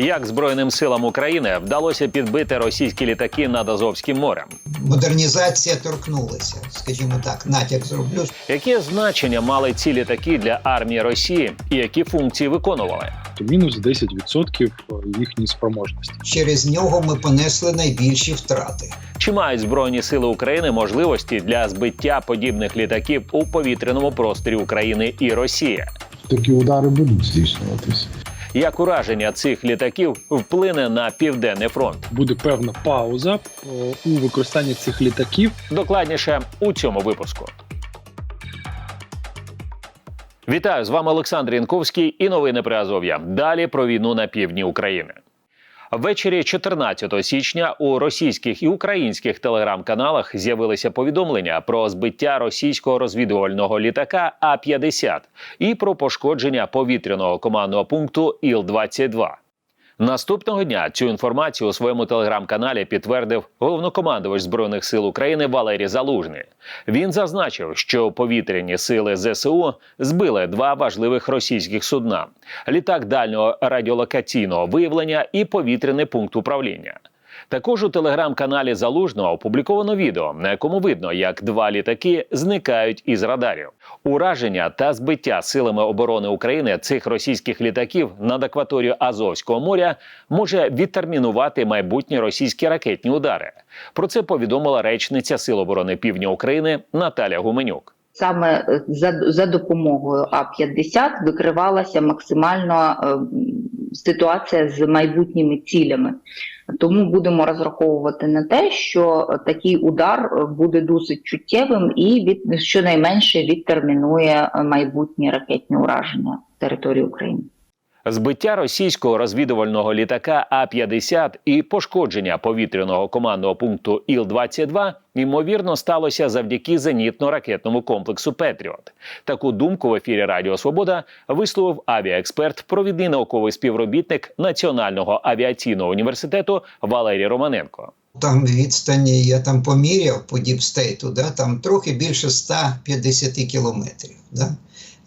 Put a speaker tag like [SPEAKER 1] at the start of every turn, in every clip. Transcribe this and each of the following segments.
[SPEAKER 1] Як Збройним силам України вдалося підбити російські літаки над Азовським морем?
[SPEAKER 2] Модернізація торкнулася, скажімо так, натяк зроблю.
[SPEAKER 1] Яке значення мали ці літаки для армії Росії і які функції виконували?
[SPEAKER 3] мінус 10% їхньої спроможності.
[SPEAKER 2] Через нього ми понесли найбільші втрати.
[SPEAKER 1] Чи мають збройні сили України можливості для збиття подібних літаків у повітряному просторі України і Росії?
[SPEAKER 4] Такі удари будуть здійснюватися.
[SPEAKER 1] Як ураження цих літаків вплине на південний фронт?
[SPEAKER 3] Буде певна пауза у використанні цих літаків.
[SPEAKER 1] Докладніше у цьому випуску. Вітаю з вами Олександр Янковський і новини при Азов'я. Далі про війну на півдні України. Ввечері 14 січня у російських і українських телеграм-каналах з'явилися повідомлення про збиття російського розвідувального літака А-50 і про пошкодження повітряного командного пункту Іл-22. Наступного дня цю інформацію у своєму телеграм-каналі підтвердив головнокомандувач збройних сил України Валерій Залужний. Він зазначив, що повітряні сили ЗСУ збили два важливих російських судна: літак дальнього радіолокаційного виявлення і повітряний пункт управління. Також у телеграм-каналі Залужного опубліковано відео, на якому видно, як два літаки зникають із радарів. Ураження та збиття силами оборони України цих російських літаків над акваторією Азовського моря може відтермінувати майбутні російські ракетні удари. Про це повідомила речниця Сил оборони Півдня України Наталя Гуменюк.
[SPEAKER 5] Саме е, за, за допомогою А-50 викривалася максимально е, ситуація з майбутніми цілями. Тому будемо розраховувати на те, що такий удар буде досить чуттєвим і від щонайменше відтермінує майбутні ракетні ураження території України.
[SPEAKER 1] Збиття російського розвідувального літака А-50 і пошкодження повітряного командного пункту Іл-22 ймовірно сталося завдяки зенітно-ракетному комплексу Петріот. Таку думку в ефірі Радіо Свобода висловив авіаексперт, провідний науковий співробітник Національного авіаційного університету Валерій Романенко.
[SPEAKER 2] Там відстані я там поміряв по Діпстейту, да, там трохи більше 150 кілометрів. Да?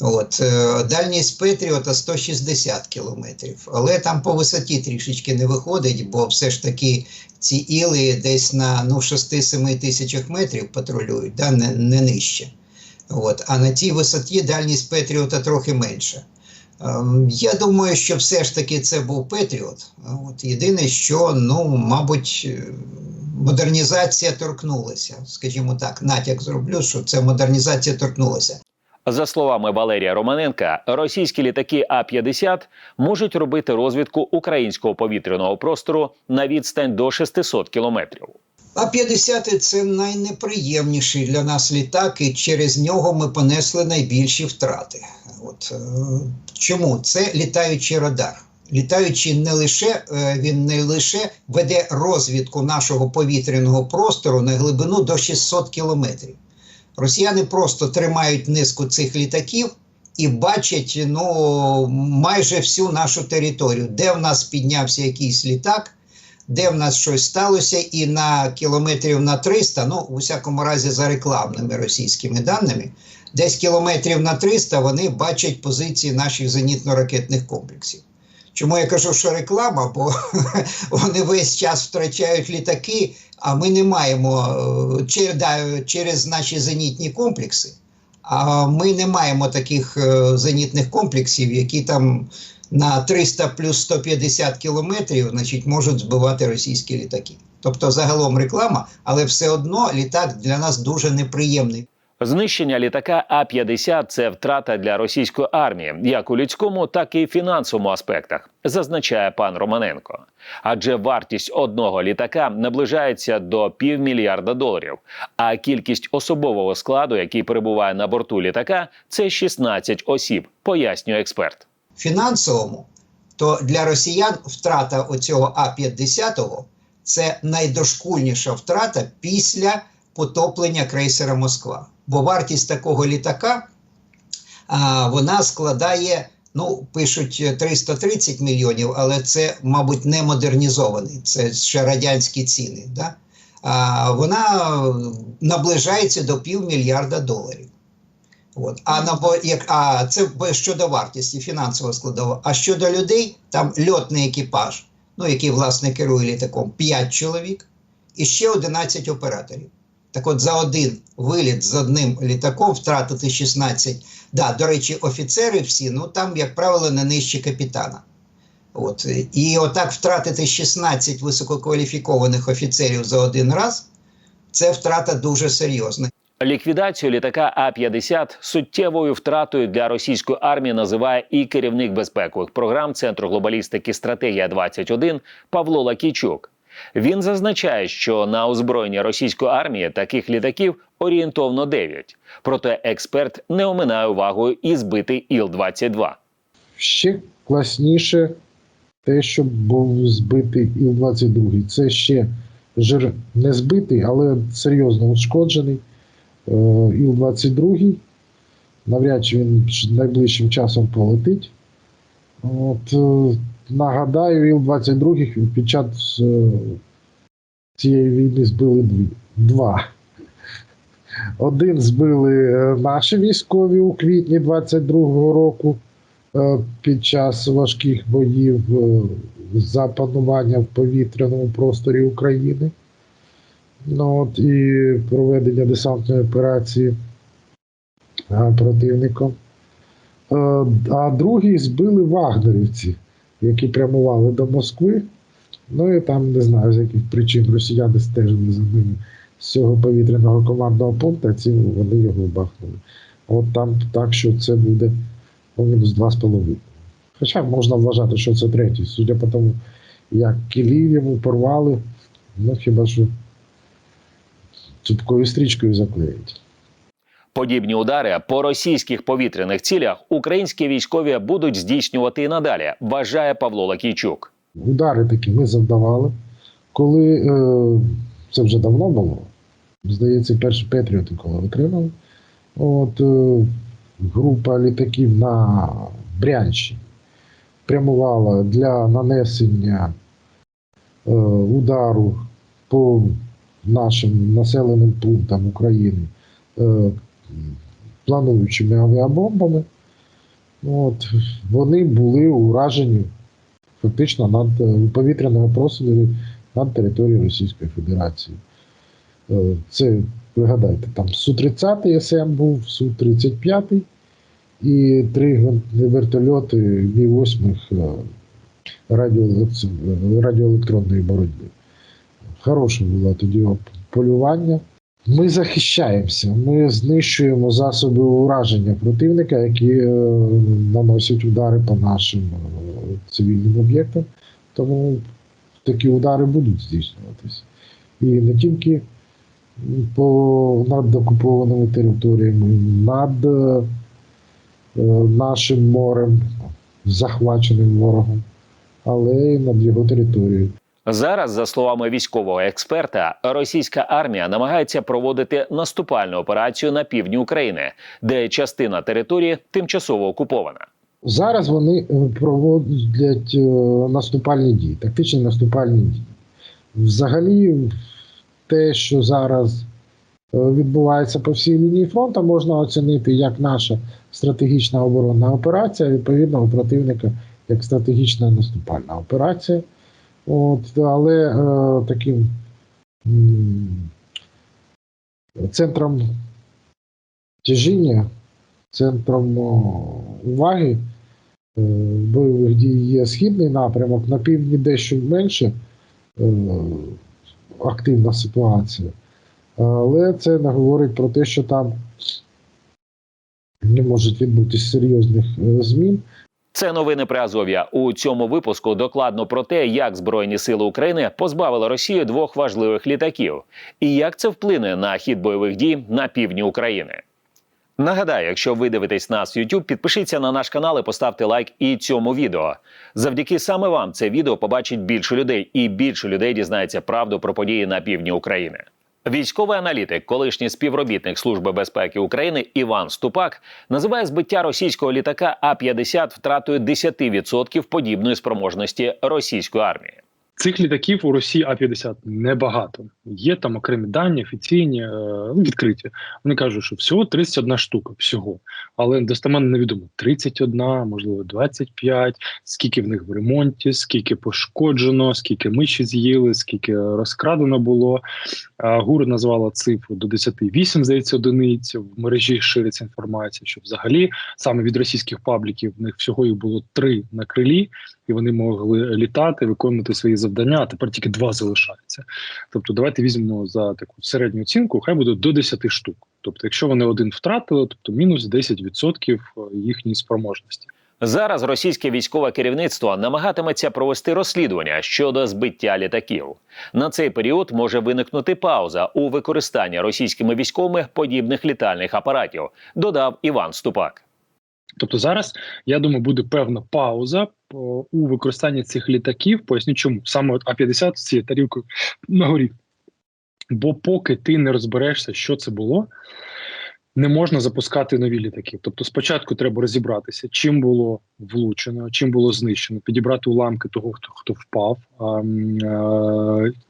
[SPEAKER 2] От, е, Дальність Петріота 160 кілометрів, але там по висоті трішечки не виходить, бо все ж таки ці іли десь на ну, 6-7 тисячах метрів патрулюють, да, не, не нижче. От, а на тій висоті дальність Петріота трохи менша. Ем, Я думаю, що все ж таки це був Петріот. От, Єдине, що, ну, мабуть, е, модернізація торкнулася. Скажімо так, натяк зроблю, що це модернізація торкнулася.
[SPEAKER 1] За словами Валерія Романенка, російські літаки А-50 можуть робити розвідку українського повітряного простору на відстань до 600 кілометрів.
[SPEAKER 2] А-50 це найнеприємніший для нас літак, і через нього ми понесли найбільші втрати. От, е, чому? Це літаючий радар. Літаючий не лише е, він не лише веде розвідку нашого повітряного простору на глибину до 600 кілометрів. Росіяни просто тримають низку цих літаків і бачать ну, майже всю нашу територію, де в нас піднявся якийсь літак, де в нас щось сталося, і на кілометрів на 300, ну, у всякому разі, за рекламними російськими даними, десь кілометрів на 300 вони бачать позиції наших зенітно-ракетних комплексів. Чому я кажу, що реклама? Бо вони весь час втрачають літаки, а ми не маємо е, через, наші зенітні комплекси. А ми не маємо таких е, зенітних комплексів, які там на 300 плюс 150 кілометрів значить, можуть збивати російські літаки. Тобто, загалом реклама, але все одно літак для нас дуже неприємний.
[SPEAKER 1] Знищення літака А-50 – це втрата для російської армії, як у людському, так і фінансовому аспектах, зазначає пан Романенко. Адже вартість одного літака наближається до півмільярда доларів. А кількість особового складу, який перебуває на борту літака, це 16 осіб, пояснює експерт.
[SPEAKER 2] Фінансовому, то для росіян втрата оцього А-50 це найдошкульніша втрата після потоплення крейсера Москва. Бо вартість такого літака а, вона складає, ну, пишуть 330 мільйонів, але це, мабуть, не модернізований, це ще радянські ціни. Да? А, Вона наближається до півмільярда доларів. От. А, на, як, а це щодо вартості, фінансова складова. А щодо людей, там льотний екіпаж, ну, який, власне, керує літаком, 5 чоловік і ще 11 операторів. Так от за один виліт з одним літаком втратити 16. Да, до речі, офіцери всі, ну там, як правило, не нижче капітана. От. І отак втратити 16 висококваліфікованих офіцерів за один раз це втрата дуже серйозна.
[SPEAKER 1] Ліквідацію літака А-50 суттєвою втратою для російської армії називає і керівник безпекових програм Центру глобалістики Стратегія 21 Павло Лакійчук. Він зазначає, що на озброєнні російської армії таких літаків орієнтовно 9. Проте експерт не оминає увагою і збитий Іл-22.
[SPEAKER 4] Ще класніше те, що був збитий Іл-22. Це ще жир не збитий, але серйозно ушкоджений. Е, Іл-22. Навряд чи він найближчим часом полетить. От, нагадаю, Іл-22 під час е, цієї війни збили дві, два. Один збили е, наші військові у квітні 22-го року е, під час важких боїв за панування в повітряному просторі України. Ну, от, і проведення десантної операції противником. А другий збили вагнерівці, які прямували до Москви. Ну і там не знаю, з яких причин росіяни стежили за ними з цього повітряного командного пункту, а ці вони його бахнули. От там так, що це буде ну, мінус 2,5. Хоча можна вважати, що це третій, судя по тому, як кілів йому порвали, ну хіба що цупкою стрічкою заклеїть.
[SPEAKER 1] Подібні удари по російських повітряних цілях українські військові будуть здійснювати і надалі, вважає Павло Лакійчук.
[SPEAKER 4] Удари такі ми завдавали. Коли е, це вже давно було, здається, перші Петріоти, коли отримали. От е, група літаків на Брянщині прямувала для нанесення е, удару по нашим населеним пунктам України е, плануючими авіабомбами. От, вони були уражені фактично над е, повітряного простору над територією Російської Федерації. Е, Це, пригадайте, там Су-30 СМ був, Су-35 і три вертольоти Мі-8 радіоелек- радіоелектронної боротьби. Хороше було тоді полювання. Ми захищаємося, ми знищуємо засоби ураження противника, які е, наносять удари по нашим е, цивільним об'єктам. Тому такі удари будуть здійснюватися. І не тільки по над окупованими територіями, над е, нашим морем, захваченим ворогом, але й над його територією.
[SPEAKER 1] Зараз, за словами військового експерта, російська армія намагається проводити наступальну операцію на півдні України, де частина території тимчасово окупована.
[SPEAKER 4] Зараз вони е, проводять е, наступальні дії, тактичні наступальні дії. Взагалі, те, що зараз е, відбувається по всій лінії фронту, можна оцінити як наша стратегічна оборонна операція, відповідно у противника як стратегічна наступальна операція. От, але е, таким центром тяжіння, центром уваги е, бойових дій є східний напрямок, на півдні дещо менше е, активна ситуація. Але це не говорить про те, що там не можуть відбутися серйозних е, змін.
[SPEAKER 1] Це новини при Азов'я. У цьому випуску докладно про те, як Збройні сили України позбавили Росію двох важливих літаків, і як це вплине на хід бойових дій на півдні України. Нагадаю, якщо ви дивитесь нас в YouTube, підпишіться на наш канал і поставте лайк і цьому відео. Завдяки саме вам це відео побачить більше людей, і більше людей дізнається правду про події на півдні України. Військовий аналітик, колишній співробітник Служби безпеки України Іван Ступак називає збиття російського літака А-50 втратою 10% подібної спроможності російської армії.
[SPEAKER 3] Цих літаків у Росії А-50 небагато. Є там окремі дані, офіційні, е, ну, відкриті. Вони кажуть, що всього 31 штука, всього. Але достеменно невідомо 31, можливо, 25, скільки в них в ремонті, скільки пошкоджено, скільки миші з'їли, скільки розкрадено було. ГУР назвала цифру до 10, 8, здається, одиниць. В мережі шириться інформація, що взагалі саме від російських пабліків в них всього їх було три на крилі, і вони могли літати, виконувати свої завдання. А тепер тільки два залишаються. Тобто, давайте візьмемо за таку середню оцінку, хай буде до 10 штук. Тобто, якщо вони один втратили, тобто мінус 10% їхньої спроможності.
[SPEAKER 1] Зараз російське військове керівництво намагатиметься провести розслідування щодо збиття літаків. На цей період може виникнути пауза у використанні російськими військовими подібних літальних апаратів, додав Іван Ступак.
[SPEAKER 3] Тобто зараз я думаю, буде певна пауза у використанні цих літаків. Поясню, чому саме А-50 з цією тарілкою на горі. Бо поки ти не розберешся, що це було, не можна запускати нові літаки. Тобто, спочатку треба розібратися, чим було влучено, чим було знищено, підібрати уламки того, хто хто впав,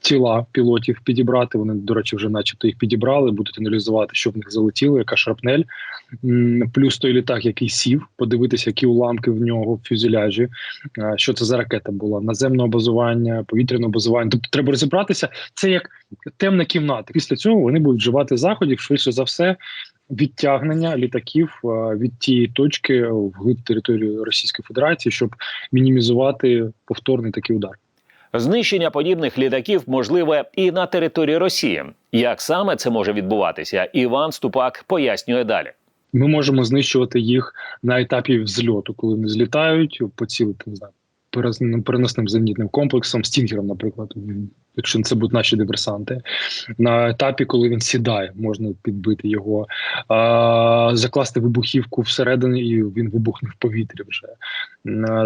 [SPEAKER 3] тіла пілотів підібрати. Вони, до речі, вже начебто їх підібрали, будуть аналізувати, що в них залетіло, яка шрапнель. Плюс той літак, який сів, подивитися, які уламки в нього в фюзеляжі, що це за ракета була, наземного базування, повітряного базування. Тобто треба розібратися. Це як темна кімната. Після цього вони будуть вживати заходів, швидше за все, відтягнення літаків е, від тієї точки вглиб території Російської Федерації, щоб мінімізувати повторний такий удар.
[SPEAKER 1] Знищення подібних літаків можливе і на території Росії. Як саме це може відбуватися, Іван Ступак пояснює далі.
[SPEAKER 3] Ми можемо знищувати їх на етапі взльоту, коли вони злітають, поцілити не знаю, переносним- переносним зенітним комплексом, стінгером, наприклад, якщо це будуть наші диверсанти. На етапі, коли він сідає, можна підбити його, а, закласти вибухівку всередині, і він вибухне в повітрі вже.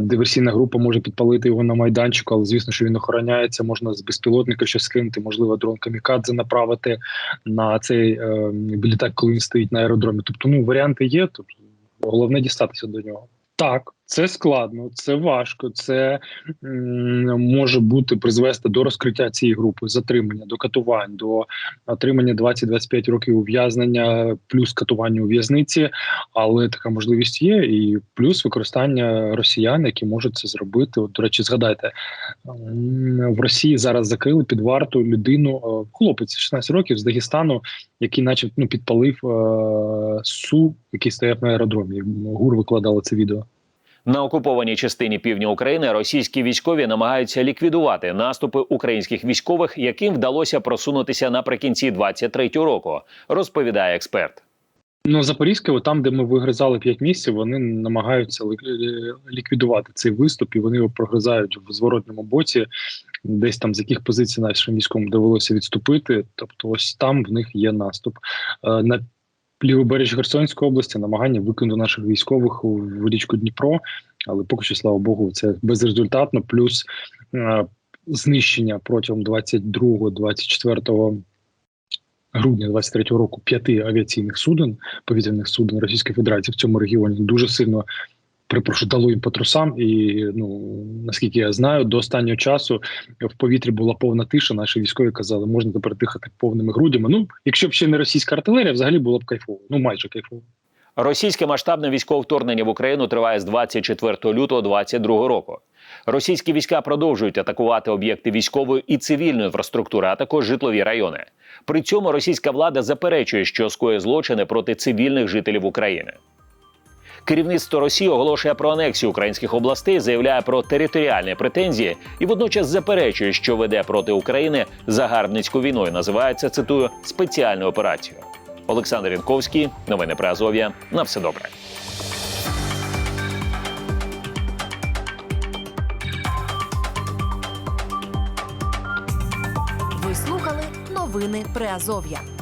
[SPEAKER 3] Диверсійна група може підпалити його на майданчику, але звісно, що він охороняється. Можна з безпілотника щось скинути, можливо, дрон камікадзе направити на цей е, літак, коли він стоїть на аеродромі. Тобто, ну варіанти є. Тобто, головне дістатися до нього. Так, це складно, це важко. Це м, може бути призвести до розкриття цієї групи, затримання, до катувань, до отримання 20-25 років ув'язнення, плюс катування у в'язниці. Але така можливість є, і плюс використання росіян, які можуть це зробити. От, до речі, згадайте в Росії зараз закрили під варту людину, е, хлопець 16 років з Дагестану, який, начебто, ну, підпалив е, су, який стояв на аеродромі. Гур викладала це відео.
[SPEAKER 1] На окупованій частині півдня України російські військові намагаються ліквідувати наступи українських військових, яким вдалося просунутися наприкінці 23-го року, розповідає експерт.
[SPEAKER 3] Ну, Запорізьке, там, де ми вигризали 5 місяців, вони намагаються лі- лі- ліквідувати цей виступ, і вони його прогризають в зворотному боці, десь там з яких позицій нашим військовим довелося відступити. Тобто, ось там в них є наступ. Е, На лівобережжі Херсонської області намагання викинути наших військових в річку Дніпро, але поки що, слава Богу, це безрезультатно. Плюс е, знищення протягом 22-24 грудня 23-го року п'яти авіаційних суден, повітряних суден Російської Федерації в цьому регіоні дуже сильно перепрошую, дало їм по трусам. І ну наскільки я знаю, до останнього часу в повітрі була повна тиша. Наші військові казали, можна тепер дихати повними грудями. Ну, якщо б ще не російська артилерія, взагалі було б кайфово. Ну майже кайфово.
[SPEAKER 1] Російське масштабне військове вторгнення в Україну триває з 24 лютого 2022 року. Російські війська продовжують атакувати об'єкти військової і цивільної інфраструктури, а також житлові райони. При цьому російська влада заперечує, що скоє злочини проти цивільних жителів України. Керівництво Росії оголошує про анексію українських областей, заявляє про територіальні претензії і водночас заперечує, що веде проти України загарбницьку війну. і Називає це, цитую спеціальну операцію. Олександр Янковський, новини про Азов'я. На все добре.
[SPEAKER 6] Ви слухали новини Приазов'я.